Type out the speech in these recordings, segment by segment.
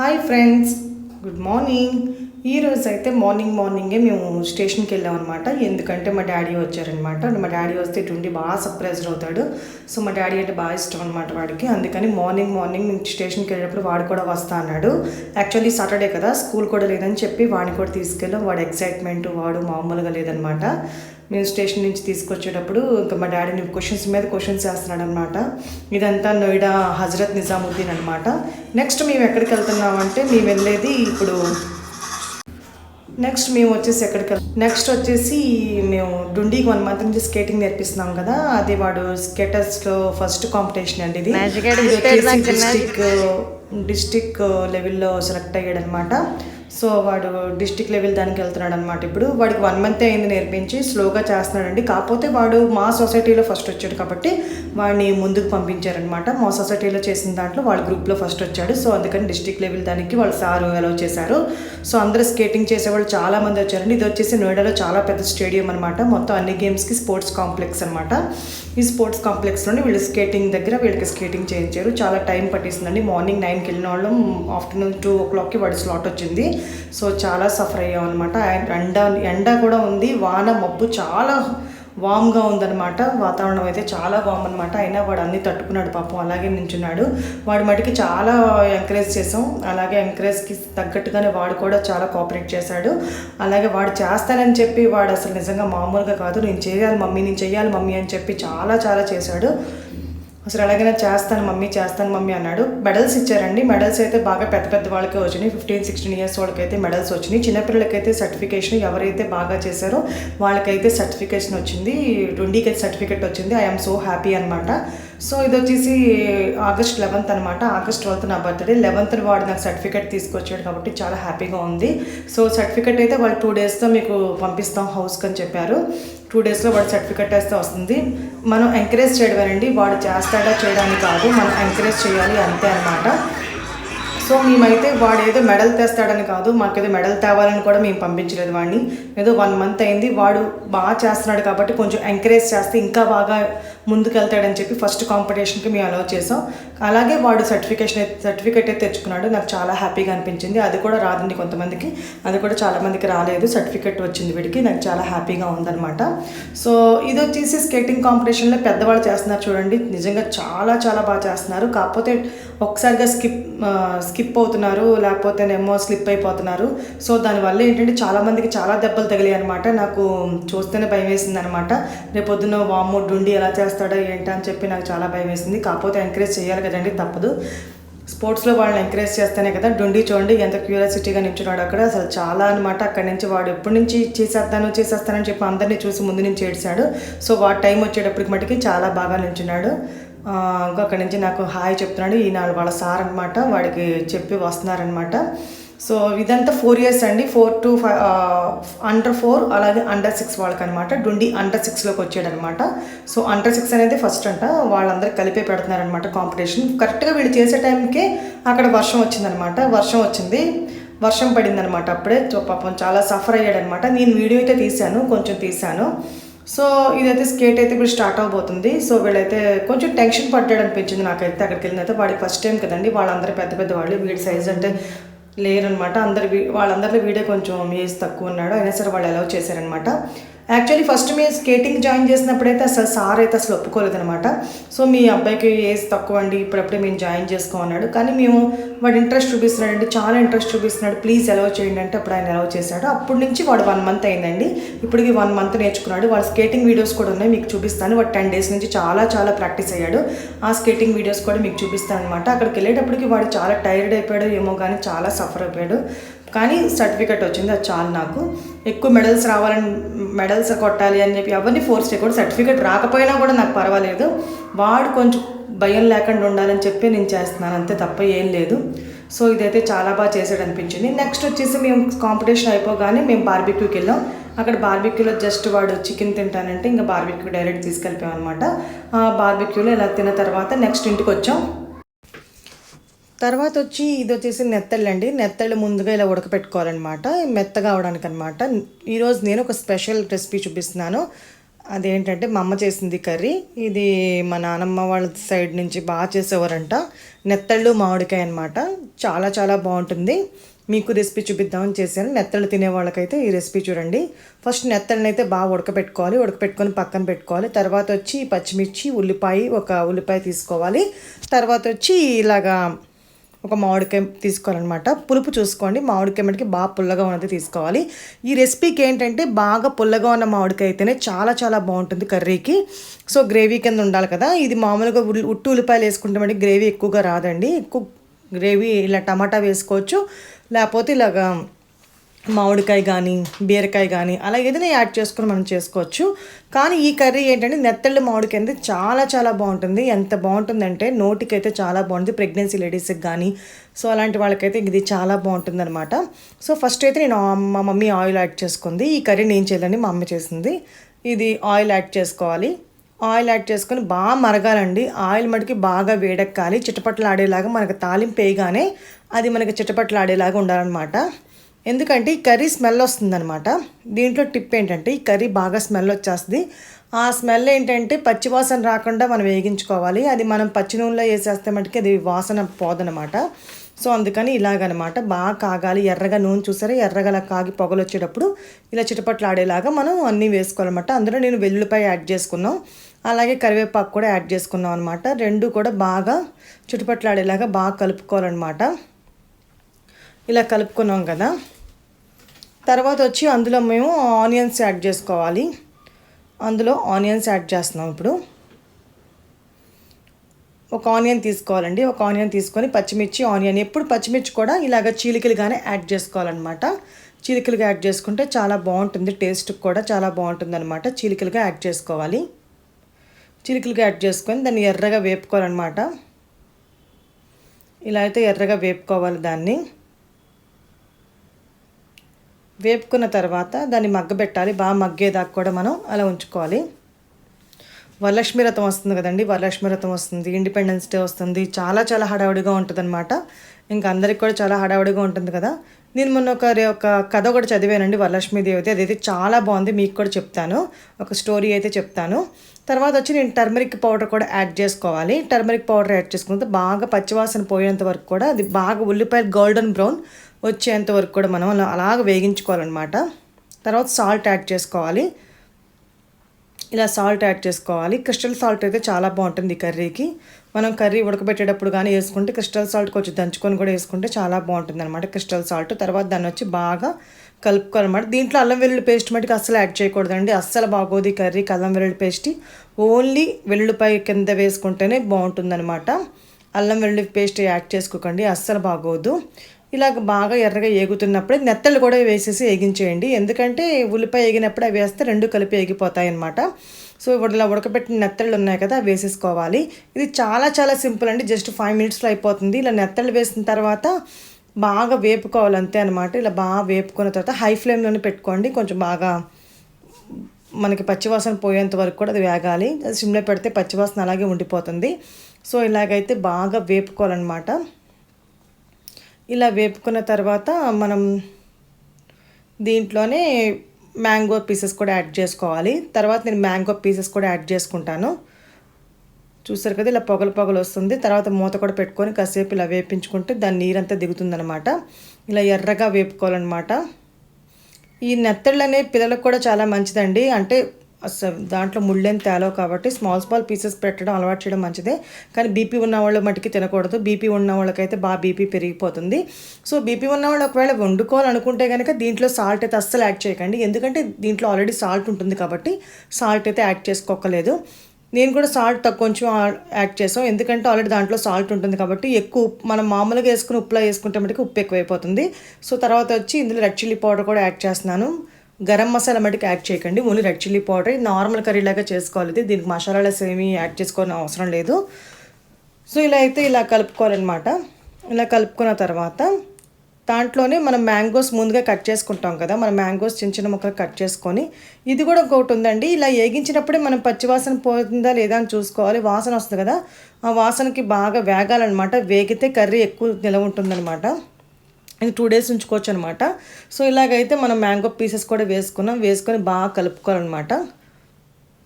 Hi friends good morning ఈరోజు అయితే morning మార్నింగే మేము స్టేషన్కి వెళ్ళామన్నమాట. ఎందుకంటే మా డాడీ వచ్చారనమాట మా డాడీ వస్తే ఇటుండి బాగా సర్ప్రైజ్డ్ అవుతాడు. సో మా డాడీ అంటే బాగా ఇష్టం అనమాట వాడికి. అందుకని మార్నింగ్ మార్నింగ్ మేము స్టేషన్కి వెళ్ళినప్పుడు వాడు కూడా వస్తా అన్నాడు. యాక్చువల్లీ సాటర్డే కదా స్కూల్ కూడా లేదని చెప్పి వాడిని కూడా తీసుకెళ్ళాం. వాడు ఎక్సైట్మెంట్ వాడు మామూలుగా లేదనమాట మేము స్టేషన్ నుంచి తీసుకొచ్చేటప్పుడు ఇంకా మా డాడీని క్వశ్చన్స్ మీద క్వశ్చన్స్ వేస్తున్నాడు అనమాట ఇదంతా నోయిడా హజరత్ నిజాముద్దీన్ అనమాట నెక్స్ట్ మేము ఎక్కడికి వెళ్తున్నామంటే మేము వెళ్ళేది ఇప్పుడు నెక్స్ట్ మేము వచ్చేసి ఎక్కడికి నెక్స్ట్ వచ్చేసి మేము డుండీకి వన్ మంత్ నుంచి స్కేటింగ్ నేర్పిస్తున్నాం కదా అది వాడు స్కేటర్స్లో ఫస్ట్ కాంపిటీషన్ అండి ఇది. డిస్టిక్ డిస్టిక్ లెవెల్లో సెలెక్ట్ అయ్యాడు అనమాట సో వాడు డిస్టిక్ లెవెల్ దానికి వెళ్తున్నాడు అనమాట ఇప్పుడు వాడికి వన్ మంత్ అయింది నేర్పించి స్లోగా చేస్తున్నాడండి. కాకపోతే వాడు మా సొసైటీలో ఫస్ట్ వచ్చాడు కాబట్టి వాడిని ముందుకు పంపించారనమాట మా సొసైటీలో చేసిన దాంట్లో వాళ్ళ గ్రూప్లో ఫస్ట్ వచ్చాడు. సో అందుకని డిస్టిక్ లెవెల్ దానికి వాళ్ళు సారు అలౌ చేశారు. సో అందరూ స్కేటింగ్ చేసేవాళ్ళు చాలా మంది వచ్చారండి. ఇది వచ్చేసి నోయిడాలో చాలా పెద్ద స్టేడియం అనమాట మొత్తం అన్ని గేమ్స్కి స్పోర్ట్స్ కాంప్లెక్స్ అనమాట ఈ స్పోర్ట్స్ కాంప్లెక్స్లోనే వీళ్ళు స్కేటింగ్ దగ్గర వీళ్ళకి స్కేటింగ్ చేయించారు. చాలా టైం పట్టిస్తుందండి మార్నింగ్ నైన్కి వెళ్ళిన వాళ్ళం ఆఫ్టర్నూన్ టూ ఓ క్లాక్కి వాడి స్లాట్ వచ్చింది. సో చాలా సఫర్ అయ్యాం అనమాట ఎండ ఎండ కూడా ఉంది. వాన మబ్బు చాలా వామ్గా ఉందన్నమాట. వాతావరణం అయితే చాలా వామ్ అనమాట అయినా వాడు అన్ని తట్టుకున్నాడు పాపం. అలాగే నించున్నాడు. వాడి మటుకి చాలా ఎంకరేజ్ చేసాం. అలాగే ఎంకరేజ్కి తగ్గట్టుగానే వాడు కూడా చాలా కోఆపరేట్ చేశాడు. అలాగే వాడు చేస్తానని చెప్పి వాడు అసలు నిజంగా మామూలుగా కాదు. నేను చేయాలి మమ్మీ నేను చేయాలి మమ్మీ అని చెప్పి చాలా చాలా చేశాడు. అసలు ఎలాగైనా చేస్తాను మమ్మీ చేస్తాను మమ్మీ అన్నాడు. మెడల్స్ ఇచ్చారండి. మెడల్స్ అయితే బాగా పెద్ద పెద్ద వాళ్ళకే వచ్చినాయి. ఫిఫ్టీన్ సిక్స్టీన్ ఇయర్స్ వాళ్ళకైతే మెడల్స్ వచ్చినాయి. చిన్నపిల్లలకైతే సర్టిఫికేషన్ ఎవరైతే బాగా చేశారో వాళ్ళకైతే సర్టిఫికేషన్ వచ్చింది. ట్వంటీకి అయితే సర్టిఫికేట్ వచ్చింది. ఐఎమ్ సో హ్యాపీ అనమాట సో ఇది వచ్చేసి eh, ఆగస్ట్ లెవెన్త్ అనమాట ఆగస్ట్ ట్వెల్త్ నా బర్త్డే లెవెన్త్ వాడు నాకు సర్టిఫికేట్ తీసుకొచ్చాడు కాబట్టి చాలా హ్యాపీగా ఉంది. సో సర్టిఫికేట్ అయితే వాళ్ళు టూ డేస్తో మీకు పంపిస్తాం హౌస్కి అని చెప్పారు. టూ డేస్లో వాడు సర్టిఫికేట్ వేస్తే వస్తుంది. మనం ఎంకరేజ్ చేయడమేనండి. వాడు చేస్తాడా చేయడానికి కాదు. మనం ఎంకరేజ్ చేయాలి అంతే అనమాట సో మేమైతే వాడు ఏదో మెడల్ తెస్తాడని కాదు. మాకేదో మెడల్ తేవాలని కూడా మేము పంపించలేదు వాడిని. ఏదో వన్ మంత్ అయింది. వాడు బాగా చేస్తున్నాడు కాబట్టి కొంచెం ఎంకరేజ్ చేస్తే ఇంకా బాగా ముందుకెళ్తాడని చెప్పి ఫస్ట్ కాంపిటీషన్కి మేము అలౌ చేసాం అలాగే వాడు సర్టిఫికేషన్ సర్టిఫికేట్ అయితే తెచ్చుకున్నాడు. నాకు చాలా హ్యాపీగా అనిపించింది. అది కూడా రాదండి కొంతమందికి. అది కూడా చాలామందికి రాలేదు. సర్టిఫికేట్ వచ్చింది వీడికి. నాకు చాలా హ్యాపీగా ఉందన్నమాట. సో ఇది వచ్చేసి స్కేటింగ్ కాంపిటీషన్లో పెద్దవాళ్ళు చేస్తున్నారు చూడండి. నిజంగా చాలా చాలా బాగా చేస్తున్నారు. కాకపోతే ఒకసారిగా స్కిప్ స్కిప్ అవుతున్నారు. లేకపోతేనేమో స్లిప్ అయిపోతున్నారు. సో దానివల్ల ఏంటంటే చాలామందికి చాలా దెబ్బలు తగిలాయి అనమాట నాకు చూస్తేనే భయం వేసింది అనమాట రేపొద్దున వాము డుండి ఎలా చేస్తాడో ఏంటా అని చెప్పి నాకు చాలా భయం వేసింది. కాకపోతే ఎంకరేజ్ చేయాలి కదండి తప్పదు. స్పోర్ట్స్లో వాళ్ళని ఎంకరేజ్ చేస్తేనే కదా డుండి చూడండి ఎంత క్యూరియాసిటీగా నించున్నాడు అక్కడ. అసలు చాలా అనమాట అక్కడి నుంచి వాడు ఎప్పటి నుంచి చేసేస్తాను చేసేస్తానని చెప్పి అందరినీ చూసి ముందు నుంచి ఏడ్చాడు. సో వాడు టైం వచ్చేటప్పటికి మటుకి చాలా బాగా నించున్నాడు ఆ, ఇంకో అక్కడి నుంచి నాకు హాయ్ చెప్తున్నాడు. ఈయన వాళ్ళ సార్ అనమాట వాడికి చెప్పి వస్తున్నారనమాట సో ఇదంతా ఫోర్ ఇయర్స్ అండి. Four to five under four అలాగే అండర్ సిక్స్ వాళ్ళకి అనమాట డుండి అండర్ సిక్స్లోకి వచ్చాడనమాట. సో అండర్ సిక్స్ అనేది ఫస్ట్ అంట. వాళ్ళందరూ కలిపే పెడుతున్నారనమాట కాంపిటీషన్ కరెక్ట్గా వీళ్ళు చేసే టైంకి అక్కడ వర్షం వచ్చిందనమాట. వర్షం వచ్చింది. వర్షం పడిందనమాట అప్పుడే. పాపం చాలా సఫర్ అయ్యాడనమాట. నేను వీడియో అయితే తీశాను. కొంచెం తీశాను. సో ఇదైతే స్కేట్ అయితే ఇప్పుడు స్టార్ట్ అవబోతుంది. సో వీళ్ళైతే కొంచెం టెన్షన్ పడ్డాడు అనిపించింది నాకైతే అక్కడికి వెళ్ళిన అయితే వాడికి ఫస్ట్ టైం కదండి. వాళ్ళందరూ పెద్ద పెద్ద వాళ్ళు. వీడి సైజ్ అంటే లేరనమాట. అందరు వీ- వాళ్ళందరిలో వీడే కొంచెం ఏజ్ తక్కువ ఉన్నాడు. అయినా సరే వాళ్ళు అలౌ చేశారనమాట. యాక్చువల్లీ ఫస్ట్ మీ స్కేటింగ్ జాయిన్ చేసినప్పుడైతే అసలు సార్ అయితే అసలు ఒప్పుకోలేదనమాట సో మీ అబ్బాయికి ఏజ్ తక్కువ అండి ఇప్పుడప్పుడే మేము జాయిన్ చేసుకోమన్నాడు కానీ మేము వాడు ఇంట్రెస్ట్ చూపిస్తున్నాడు చాలా ఇంట్రెస్ట్ చూపిస్తున్నాడు. ప్లీజ్ అలౌ చేయండి అంటే అప్పుడు ఆయన అలౌ చేశాడు. అప్పటి నుంచి వాడు వన్ మంత్ అయిందండి. ఇప్పటికి వన్ మంత్ నేర్చుకున్నాడు. వాడు స్కేటింగ్ వీడియోస్ కూడా ఉన్నాయి మీకు చూపిస్తాను. వాడు టెన్ డేస్ నుంచి చాలా చాలా ప్రాక్టీస్ అయ్యాడు. ఆ స్కేటింగ్ వీడియోస్ కూడా మీకు చూపిస్తాను అనమాట అక్కడికి వెళ్ళేటప్పటికి వాడు చాలా టైర్డ్ అయిపోయాడు ఏమో కానీ చాలా సఫర్ అయిపోయాడు. కానీ సర్టిఫికెట్ వచ్చింది అది చాలు నాకు. ఎక్కువ మెడల్స్ రావాలని మెడల్స్ కొట్టాలి అని చెప్పి ఎవరిని ఫోర్స్ చేయకూడదు. సర్టిఫికెట్ రాకపోయినా కూడా నాకు పర్వాలేదు. వాడు కొంచెం భయం లేకుండా ఉండాలని చెప్పి నేను చేస్తున్నాను. అంతే తప్ప ఏం లేదు. సో ఇదైతే చాలా బాగా చేసాడు అనిపించింది. నెక్స్ట్ వచ్చేసి మేము కాంపిటీషన్ అయిపోగానే మేము బార్బిక్యూకి వెళ్ళాం. అక్కడ బార్బిక్యూలో జస్ట్ వాడు చికెన్ తింటానంటే ఇంకా బార్బిక్యూ డైరెక్ట్ తీసుకెళ్ళిపోయాం అనమాట బార్బిక్యూలో ఇలా తిన్న తర్వాత నెక్స్ట్ ఇంటికి వచ్చాం. తర్వాత వచ్చి ఇది వచ్చేసి నెత్తళ్ళు అండి నెత్తళ్ళు ముందుగా ఇలా ఉడకపెట్టుకోవాలన్నమాట. మెత్తగా అవడానికి అనమాట ఈరోజు నేను ఒక స్పెషల్ రెసిపీ చూపిస్తున్నాను. అదేంటంటే మా అమ్మ చేసింది కర్రీ. ఇది మా నానమ్మ వాళ్ళ సైడ్ నుంచి బాగా చేసేవారంట. నెత్తళ్ళు మామిడికాయ అనమాట చాలా చాలా బాగుంటుంది. మీకు రెసిపీ చూపిద్దామని చేశాను. నెత్తళ్ళు తినే వాళ్ళకైతే ఈ రెసిపీ చూడండి. ఫస్ట్ నెత్తళ్ళని అయితే బాగా ఉడకపెట్టుకోవాలి. ఉడకపెట్టుకొని పక్కన పెట్టుకోవాలి. తర్వాత వచ్చి పచ్చిమిర్చి ఉల్లిపాయ ఒక ఉల్లిపాయ తీసుకోవాలి. తర్వాత వచ్చి ఇలాగా ఒక మామిడికాయ తీసుకోవాలన్నమాట. పులుపు చూసుకోండి. మామిడికాయ మనకి బాగా పుల్లగా ఉన్నది తీసుకోవాలి. ఈ రెసిపీకి ఏంటంటే బాగా పుల్లగా ఉన్న మామిడికాయ అయితేనే చాలా చాలా బాగుంటుంది కర్రీకి. సో గ్రేవీ కింద ఉండాలి కదా. ఇది మామూలుగా ఉల్లి ఉట్టు ఉల్లిపాయలు వేసుకుంటే మనకి గ్రేవీ ఎక్కువగా రాదండి. ఎక్కువ గ్రేవీ ఇలా టమాటా వేసుకోవచ్చు. లేకపోతే ఇలాగా మామిడికాయ కానీ బీరకాయ కానీ అలా ఏదైనా యాడ్ చేసుకొని మనం చేసుకోవచ్చు. కానీ ఈ కర్రీ ఏంటంటే నెత్తళ్ళు మామిడికాయ అనేది చాలా చాలా బాగుంటుంది. ఎంత బాగుంటుందంటే నోటికైతే చాలా బాగుంటుంది. ప్రెగ్నెన్సీ లేడీస్కి కానీ సో అలాంటి వాళ్ళకైతే ఇది చాలా బాగుంటుంది అనమాట సో ఫస్ట్ అయితే నేను మా మమ్మీ ఆయిల్ యాడ్ చేసుకుంది. ఈ కర్రీ నేను చేయాలని మా అమ్మ చేసింది. ఇది ఆయిల్ యాడ్ చేసుకోవాలి. ఆయిల్ యాడ్ చేసుకొని బాగా మరగాలండి. ఆయిల్ మటుకి బాగా వేడెక్కాలి. చిటపట్లు ఆడేలాగా మనకు తాలింపు వేయగానే అది మనకి చిటపట్లు ఆడేలాగా ఉండాలన్నమాట. ఎందుకంటే ఈ కర్రీ స్మెల్ వస్తుందన్నమాట. దీంట్లో టిప్ ఏంటంటే ఈ కర్రీ బాగా స్మెల్ వచ్చేస్తుంది. ఆ స్మెల్ ఏంటంటే పచ్చివాసన రాకుండా మనం వేగించుకోవాలి. అది మనం పచ్చి నూనెలో వేసేస్తే మటుకి అది వాసన పోదనమాట సో అందుకని ఇలాగనమాట బాగా కాగాలి. ఎర్రగా నూనె చూసారా? ఎర్రగా కాగి పొగలు వచ్చేటప్పుడు ఇలా చిటపట్లాడేలాగా మనం అన్నీ వేసుకోవాలన్నమాట. అందులో నేను వెల్లుల్లిపాయ యాడ్ చేసుకున్నాం. అలాగే కరివేపాకు కూడా యాడ్ చేసుకున్నాం అనమాట రెండు కూడా బాగా చుట్టుపట్లాడేలాగా ఆడేలాగా బాగా కలుపుకోవాలన్నమాట. ఇలా కలుపుకున్నాం కదా. తర్వాత వచ్చి అందులో మేము ఆనియన్స్ యాడ్ చేసుకోవాలి. అందులో ఆనియన్స్ యాడ్ చేస్తున్నాం ఇప్పుడు. ఒక ఆనియన్ తీసుకోవాలండి. ఒక ఆనియన్ తీసుకొని పచ్చిమిర్చి ఆనియన్ ఎప్పుడు పచ్చిమిర్చి కూడా ఇలాగ చీలికలుగానే యాడ్ చేసుకోవాలన్నమాట. చీలికలుగా యాడ్ చేసుకుంటే చాలా బాగుంటుంది. టేస్ట్ కూడా చాలా బాగుంటుంది అనమాట చీలికలుగా యాడ్ చేసుకోవాలి. చీలికలుగా యాడ్ చేసుకొని దాన్ని ఎర్రగా వేపుకోవాలన్నమాట. ఇలా అయితే ఎర్రగా వేపుకోవాలి దాన్ని. వేపుకున్న తర్వాత దాన్ని మగ్గబెట్టాలి. బాగా మగ్గేదాకా కూడా మనం అలా ఉంచుకోవాలి. వరలక్ష్మి రథం వస్తుంది కదండి. వరలక్ష్మి రథం వస్తుంది. ఇండిపెండెన్స్ డే వస్తుంది. చాలా చాలా హడావుడిగా ఉంటుంది అనమాట ఇంకా అందరికి కూడా చాలా హడావుడిగా ఉంటుంది కదా. నేను మొన్న ఒక ఒక కథ ఒకటి చదివానండి వరలక్ష్మి దేవత అదైతే చాలా బాగుంది. మీకు కూడా చెప్తాను. ఒక స్టోరీ అయితే చెప్తాను. తర్వాత వచ్చి నేను టర్మరిక్ పౌడర్ కూడా యాడ్ చేసుకోవాలి. టర్మరిక్ పౌడర్ యాడ్ చేసుకుంటే బాగా పచ్చివాసన పోయేంత వరకు కూడా అది బాగా ఉల్లిపాయలు గోల్డెన్ బ్రౌన్ వచ్చేంత వరకు కూడా మనం అలాగ వేగించుకోవాలన్నమాట. తర్వాత సాల్ట్ యాడ్ చేసుకోవాలి. ఇలా సాల్ట్ యాడ్ చేసుకోవాలి. క్రిస్టల్ సాల్ట్ అయితే చాలా బాగుంటుంది కర్రీకి. మనం కర్రీ ఉడకబెట్టేటప్పుడు కానీ వేసుకుంటే క్రిస్టల్ సాల్ట్ కొంచెం దంచుకొని కూడా వేసుకుంటే చాలా బాగుంటుంది అనమాట క్రిస్టల్ సాల్ట్. తర్వాత దాన్ని వచ్చి బాగా కలుపుకోవాలన్నమాట. దీంట్లో అల్లం వెల్లుల్లి పేస్ట్ మటుకు అస్సలు యాడ్ చేయకూడదండి. అస్సలు బాగోదు కర్రీ కర్రీకి అల్లం వెల్లుల్లి పేస్ట్. ఓన్లీ వెల్లుల్లిపాయ కింద వేసుకుంటేనే బాగుంటుందన్నమాట. అల్లం వెల్లుల్లి పేస్ట్ యాడ్ చేసుకోకండి. అస్సలు బాగోదు. ఇలాగ బాగా ఎర్రగా ఏగుతున్నప్పుడే నెత్తలు కూడా వేసేసి వేగించేయండి ఎందుకంటే ఉల్లిపాయ వేగినప్పుడు అవి వేస్తే రెండు కలిపి వేగిపోతాయి అనమాట సో ఇప్పుడు ఇలా ఉడకబెట్టిన నెత్తళ్ళు ఉన్నాయి కదా అవి వేసేసుకోవాలి. ఇది చాలా చాలా సింపుల్ అండి. జస్ట్ ఫైవ్ మినిట్స్లో అయిపోతుంది. ఇలా నెత్తళ్ళు వేసిన తర్వాత బాగా వేపుకోవాలి అంతే అనమాట ఇలా బాగా వేపుకున్న తర్వాత హై ఫ్లేమ్లోనే పెట్టుకోండి. కొంచెం బాగా మనకి పచ్చివాసన పోయేంత వరకు కూడా అది వేగాలి. సిమ్లో పెడితే పచ్చివాసన అలాగే ఉండిపోతుంది. సో ఇలాగైతే బాగా వేపుకోవాలన్నమాట. ఇలా వేపుకున్న తర్వాత మనం దీంట్లోనే మ్యాంగో పీసెస్ కూడా యాడ్ చేసుకోవాలి. తర్వాత నేను మ్యాంగో పీసెస్ కూడా యాడ్ చేసుకుంటాను. చూసారు కదా ఇలా పొగలు పొగలు వస్తుంది. తర్వాత మూత కూడా పెట్టుకొని కాసేపు ఇలా వేపించుకుంటే దాని నీరంతా దిగుతుందనమాట ఇలా ఎర్రగా వేపుకోవాలన్నమాట. ఈ నెత్తళ్ళు అనేవి పిల్లలకు కూడా చాలా మంచిదండి. అంటే దాంట్లో ముళ్ళేం తేలవు కాబట్టి స్మాల్ స్మాల్ పీసెస్ పెట్టడం అలవాటు చేయడం మంచిదే. కానీ బీపీ ఉన్న వాళ్ళు మటుకి తినకూడదు. బీపీ ఉన్న వాళ్ళకైతే బాగా బీపీ పెరిగిపోతుంది. సో బీపీ ఉన్న వాళ్ళు ఒకవేళ వండుకోవాలనుకుంటే కనుక దీంట్లో సాల్ట్ అయితే అస్సలు యాడ్ చేయకండి. ఎందుకంటే దీంట్లో ఆల్రెడీ సాల్ట్ ఉంటుంది కాబట్టి సాల్ట్ అయితే యాడ్ చేసుకోకలేదు నేను కూడా సాల్ట్ తక్కువ కొంచెం యాడ్ చేసాం ఎందుకంటే ఆల్రెడీ దాంట్లో సాల్ట్ ఉంటుంది కాబట్టి ఎక్కువ మనం మామూలుగా వేసుకుని ఉప్పులో వేసుకుంటే మటుకు ఉప్పు ఎక్కువైపోతుంది. సో తర్వాత వచ్చి ఇందులో రెడ్ చిల్లీ పౌడర్ కూడా యాడ్ చేస్తున్నాను. గరం మసాలా మటుకు యాడ్ చేయకండి. Only red chilli powder. Normal curry లాగా చేసుకోవాలి. దీనికి మసాలాస్ ఏమీ యాడ్ చేసుకోవాలని అవసరం లేదు. సో ఇలా అయితే ఇలా కలుపుకోవాలన్నమాట. ఇలా కలుపుకున్న తర్వాత దాంట్లోనే మనం మ్యాంగోస్ ముందుగా కట్ చేసుకుంటాం కదా. మనం మ్యాంగోస్ చిన్న చిన్న ముక్కలు కట్ చేసుకొని ఇది కూడా ఇంకొకటి ఉందండి. ఇలా వేగించినప్పుడే మనం పచ్చివాసన పోతుందా లేదా అని చూసుకోవాలి. వాసన వస్తుంది కదా. ఆ వాసనకి బాగా వేగాలన్నమాట. వేగితే కర్రీ ఎక్కువ నిలవ ఉంటుందన్నమాట. ఇది టూ డేస్ ఉంచుకోవచ్చు అనమాట సో ఇలాగైతే మనం మ్యాంగో పీసెస్ కూడా వేసుకున్నాం. వేసుకొని బాగా కలుపుకోవాలన్నమాట.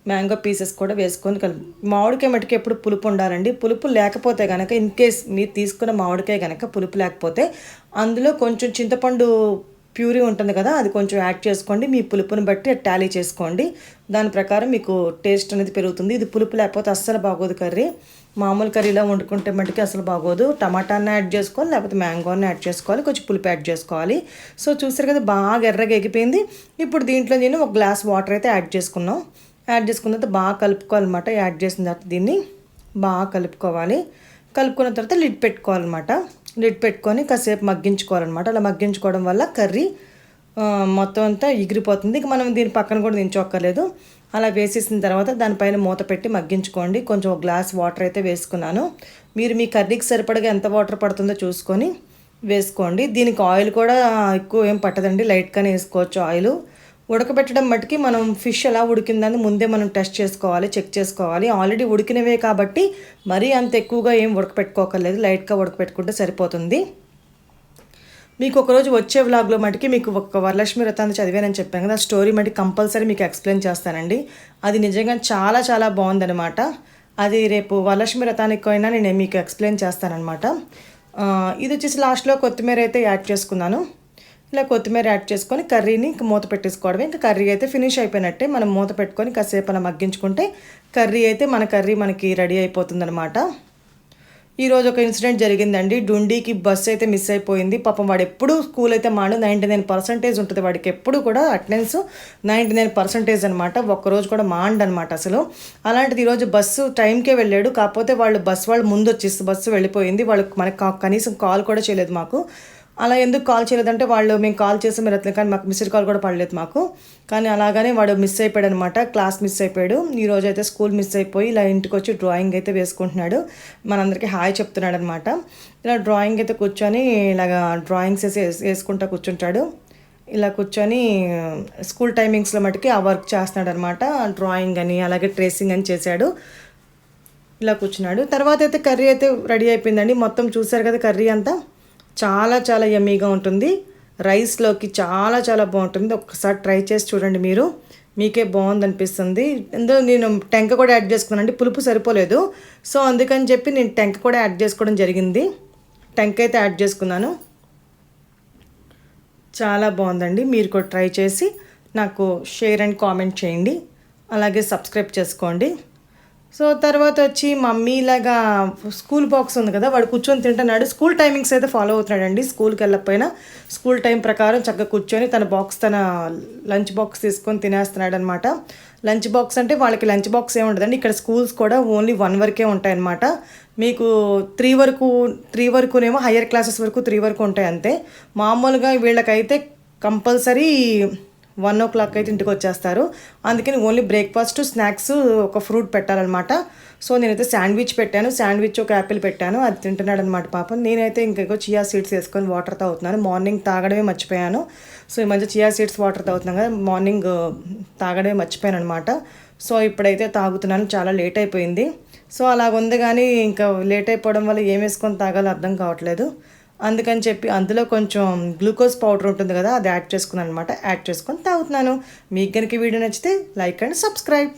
మ్యాంగో పీసెస్ కూడా వేసుకొని కలుపు మామిడికాయ మటుకు ఎప్పుడు పులుపు ఉండాలండి. పులుపు లేకపోతే కనుక ఇన్ కేస్ మీరు తీసుకున్న మామిడికాయ కనుక పులుపు లేకపోతే అందులో కొంచెం చింతపండు ప్యూరీ ఉంటుంది కదా అది కొంచెం యాడ్ చేసుకోండి. మీ పులుపుని బట్టి టాలీ చేసుకోండి. దాని ప్రకారం మీకు టేస్ట్ అనేది పెరుగుతుంది. ఇది పులుపు లేకపోతే అస్సలు బాగోదు కర్రీ. మామూలు కర్రీలో వండుకుంటే మటుకి అసలు బాగోదు. టమాటాన్ని యాడ్ చేసుకోవాలి లేకపోతే మ్యాంగోని యాడ్ చేసుకోవాలి కొంచెం పులుపు యాడ్ చేసుకోవాలి. సో చూసారు కదా బాగా ఎర్రగా ఎగిపోయింది. ఇప్పుడు దీంట్లో నేను ఒక గ్లాస్ వాటర్ అయితే యాడ్ చేసుకున్నాం. యాడ్ చేసుకున్న తర్వాత బాగా కలుపుకోవాలన్నమాట. యాడ్ చేసిన తర్వాత దీన్ని బాగా కలుపుకోవాలి. కలుపుకున్న తర్వాత లిడ్ పెట్టుకోవాలన్నమాట. లిడ్ పెట్టుకొని కాసేపు మగ్గించుకోవాలన్నమాట. అలా మగ్గించుకోవడం వల్ల కర్రీ మొత్తం అంతా ఎగిరిపోతుంది. ఇక మనం దీని పక్కన కూడా దించొక్కర్లేదు. అలా వేసేసిన తర్వాత దానిపైన మూత పెట్టి మగ్గించుకోండి. కొంచెం ఒక గ్లాస్ వాటర్ అయితే వేసుకున్నాను. మీరు మీ కర్రీకి సరిపడగా ఎంత వాటర్ పడుతుందో చూసుకొని వేసుకోండి. దీనికి ఆయిల్ కూడా ఎక్కువ ఏం పట్టదండి. లైట్గానే వేసుకోవచ్చు ఆయిల్. ఉడకబెట్టడం మట్టుకి మనం ఫిష్ ఎలా ఉడికిందని ముందే మనం టెస్ట్ చేసుకోవాలి చెక్ చేసుకోవాలి. ఆల్రెడీ ఉడికినవే కాబట్టి మరీ అంత ఎక్కువగా ఏం ఉడకపెట్టుకోకర్లేదు. లైట్గా ఉడకపెట్టుకుంటే సరిపోతుంది. మీకు ఒకరోజు వచ్చే వ్లాగ్లో మటుకి మీకు ఒక వరలక్ష్మి వ్రతాన్ని చదివానని చెప్పాను కదా. స్టోరీ మటుకి కంపల్సరీ మీకు ఎక్స్ప్లెయిన్ చేస్తానండి. అది నిజంగా చాలా చాలా బాగుందనమాట అది రేపు వరలక్ష్మి వ్రతానికి అయినా నేను మీకు ఎక్స్ప్లెయిన్ చేస్తానమాట ఇది వచ్చేసి లాస్ట్లో కొత్తిమీర అయితే యాడ్ చేసుకున్నాను. ఇలా కొత్తిమీర యాడ్ చేసుకొని కర్రీని ఇంక మూత పెట్టేసుకోవడమే. ఇంకా కర్రీ అయితే ఫినిష్ అయిపోయినట్టే మనం మూత పెట్టుకొని కాసేపు అలా మగ్గించుకుంటే కర్రీ అయితే మన కర్రీ మనకి రెడీ అయిపోతుందన్నమాట. ఈరోజు ఒక ఇన్సిడెంట్ జరిగిందండి. డుండీకి బస్సు అయితే మిస్ అయిపోయింది. పాపం వాడు ఎప్పుడు స్కూల్ అయితే మాడు నైంటీ నైన్ పర్సెంటేజ్ ఉంటుంది. వాడికి ఎప్పుడు కూడా అటెండెన్స్ నైంటీ నైన్ పర్సెంటేజ్ అనమాట ఒక్కరోజు కూడా మాండ్ అనమాట అసలు. అలాంటిది ఈరోజు బస్సు టైంకే వెళ్ళాడు. కాకపోతే వాళ్ళు బస్సు వాళ్ళు ముందు వచ్చేసి బస్సు వెళ్ళిపోయింది. వాళ్ళు మనకి కనీసం కాల్ కూడా చేయలేదు మాకు. అలా ఎందుకు కాల్ చేయలేదంటే వాళ్ళు మేము కాల్ చేసి మీరు అట్లా కానీ మాకు మిస్డ్ కాల్ కూడా పడలేదు మాకు. కానీ అలాగనే వాడు మిస్ అయిపోయాడు అనమాట క్లాస్ మిస్ అయిపోయాడు. ఈ రోజు అయితే స్కూల్ మిస్ అయిపోయి ఇలా ఇంటికి వచ్చి డ్రాయింగ్ అయితే వేసుకుంటున్నాడు. మనందరికీ హాయ్ చెప్తున్నాడు అనమాట ఇలా డ్రాయింగ్ అయితే కూర్చొని ఇలాగా డ్రాయింగ్స్ వేసి వేసుకుంటా కూర్చుంటాడు. ఇలా కూర్చొని స్కూల్ టైమింగ్స్లో మటుకి ఆ వర్క్ చేస్తున్నాడు అనమాట డ్రాయింగ్ అని అలాగే ట్రేసింగ్ అని చేశాడు. ఇలా కూర్చున్నాడు. తర్వాత అయితే కర్రీ అయితే రెడీ అయిపోయిందండి. మొత్తం చూశారు కదా కర్రీ అంతా? చాలా చాలా యమ్మీగా ఉంటుంది. రైస్లోకి చాలా చాలా బాగుంటుంది. ఒక్కసారి ట్రై చేసి చూడండి మీరు. మీకే బాగుంది అనిపిస్తుంది ఇందులో నేను టెంక కూడా యాడ్ చేసుకున్నానండి. పులుపు సరిపోలేదు. సో అందుకని చెప్పి నేను టెంక కూడా యాడ్ చేసుకోవడం జరిగింది. టెంక అయితే యాడ్ చేసుకున్నాను. చాలా బాగుందండి. మీరు కూడా ట్రై చేసి నాకు షేర్ అండ్ కామెంట్ చేయండి. అలాగే సబ్స్క్రైబ్ చేసుకోండి. సో తర్వాత వచ్చి మమ్మీ ఇలాగా స్కూల్ బాక్స్ ఉంది కదా వాడు కూర్చొని తింటున్నాడు. స్కూల్ టైమింగ్స్ అయితే ఫాలో అవుతున్నాడండి. స్కూల్కి వెళ్ళకపోయినా స్కూల్ టైం ప్రకారం చక్కగా కూర్చొని తన బాక్స్ తన లంచ్ బాక్స్ తీసుకొని తినేస్తున్నాడు అనమాట లంచ్ బాక్స్ అంటే వాళ్ళకి లంచ్ బాక్స్ ఏమి ఉండదండి. ఇక్కడ స్కూల్స్ కూడా ఓన్లీ వన్ వరకే ఉంటాయన్నమాట. మీకు త్రీ వరకు త్రీ వరకునేమో హయ్యర్ క్లాసెస్ వరకు త్రీ వరకు ఉంటాయి అంతే. మామూలుగా వీళ్ళకైతే కంపల్సరీ వన్ ఓ క్లాక్ అయితే ఇంటికి వచ్చేస్తారు. అందుకని ఓన్లీ బ్రేక్ఫాస్ట్ స్నాక్స్ ఒక ఫ్రూట్ పెట్టాలన్నమాట. సో నేనైతే శాండ్విచ్ పెట్టాను. శాండ్విచ్ ఒక యాపిల్ పెట్టాను. అది తింటున్నాడు అనమాట పాపం. నేనైతే ఇంకెక్కువ చియా సీడ్స్ వేసుకొని వాటర్ తాగుతున్నాను. మార్నింగ్ తాగడమే మర్చిపోయాను. సో ఈ మధ్య చియా సీడ్స్ వాటర్ తాగుతున్నాను కదా మార్నింగ్ తాగడమే మర్చిపోయాను అనమాట సో ఇప్పుడైతే తాగుతున్నాను. చాలా లేట్ అయిపోయింది. సో అలాగ ఉంది కానీ ఇంకా లేట్ అయిపోవడం వల్ల ఏం వేసుకొని తాగాలో అర్థం కావట్లేదు. అందుకని చెప్పి అందులో కొంచెం గ్లూకోజ్ పౌడర్ ఉంటుంది కదా అది యాడ్ చేసుకున్నాను అనమాట యాడ్ చేసుకొని తాగుతున్నాను. మీకు కనుక వీడియో నచ్చితే లైక్ అండ్ సబ్స్క్రైబ్.